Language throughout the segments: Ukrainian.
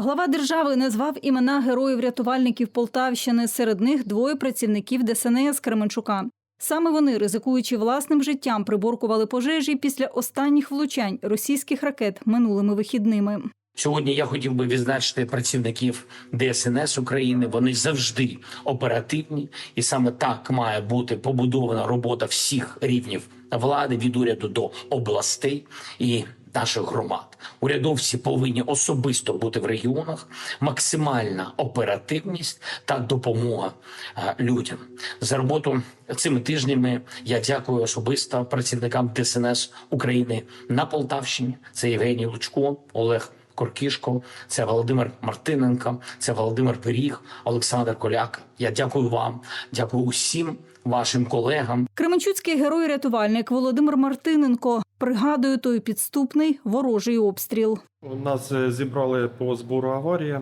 Глава держави назвав імена героїв-рятувальників Полтавщини. Серед них двоє працівників ДСНС Кременчука. Саме вони, ризикуючи власним життям, приборкували пожежі після останніх влучань російських ракет минулими вихідними. Сьогодні я хотів би відзначити працівників ДСНС України. Вони завжди оперативні, і саме так має бути побудована робота всіх рівнів влади від уряду до областей і наших громад. Урядовці повинні особисто бути в регіонах, максимальна оперативність та допомога е, людям. За роботу цими тижнями я дякую особисто працівникам ДСНС України на Полтавщині. Це Євгеній Лучко, Олег. Коркішко, це Володимир Мартиненко, це Володимир Пиріг, Олександр Коляк. Я дякую вам, дякую усім вашим колегам. Кременчуцький герой-рятувальник Володимир Мартиненко пригадує той підступний ворожий обстріл. У Нас е, зібрали по збору аварії,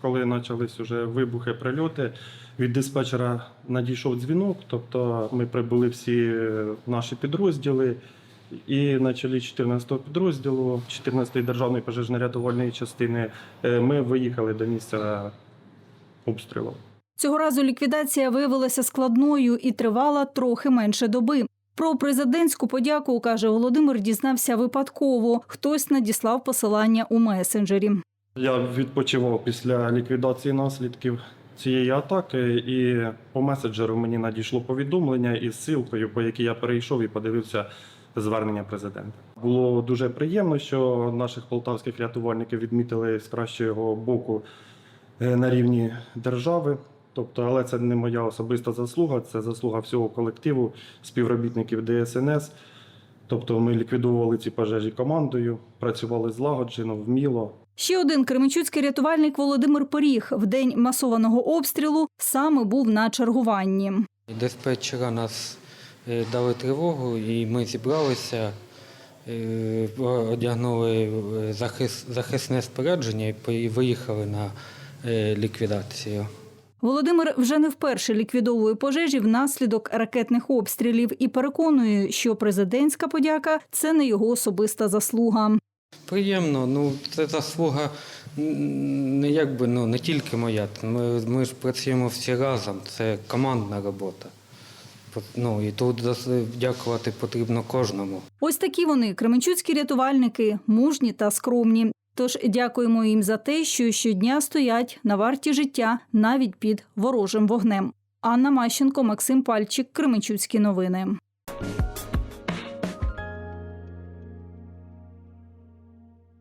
коли почались вже вибухи, прильоти. Від диспетчера надійшов дзвінок, тобто ми прибули всі е, наші підрозділи. І на чолі 14-го підрозділу 14-ї державної пожежно-рятувальної частини е, ми виїхали до місця обстрілу. Цього разу ліквідація виявилася складною і тривала трохи менше доби. Про президентську подяку, каже Володимир, дізнався випадково. Хтось надіслав посилання у месенджері. Я відпочивав після ліквідації наслідків цієї атаки, і по меседжеру мені надійшло повідомлення із ссылкою, по якій я перейшов і подивився звернення президента. Було дуже приємно, що наших полтавських рятувальників відмітили з кращого боку е, на рівні держави. Тобто, але це не моя особиста заслуга, це заслуга всього колективу співробітників ДСНС. Тобто ми ліквідовували ці пожежі командою, працювали злагоджено, вміло. Ще один кременчуцький рятувальник Володимир Поріг в день масованого обстрілу саме був на чергуванні. Диспетчера нас дали тривогу, і ми зібралися, е, одягнули е, захисне спорядження і виїхали на е, ліквідацію. Володимир вже не вперше ліквідовує пожежі внаслідок ракетних обстрілів і переконує, що президентська подяка це не його особиста заслуга. Приємно, ну це заслуга не якби ну не тільки моя. Ми, ми ж працюємо всі разом. Це командна робота. Ну і тут дякувати потрібно кожному. Ось такі вони кременчуцькі рятувальники, мужні та скромні. Тож дякуємо їм за те, що щодня стоять на варті життя навіть під ворожим вогнем. Анна Мащенко, Максим Пальчик, Кременчуцькі новини.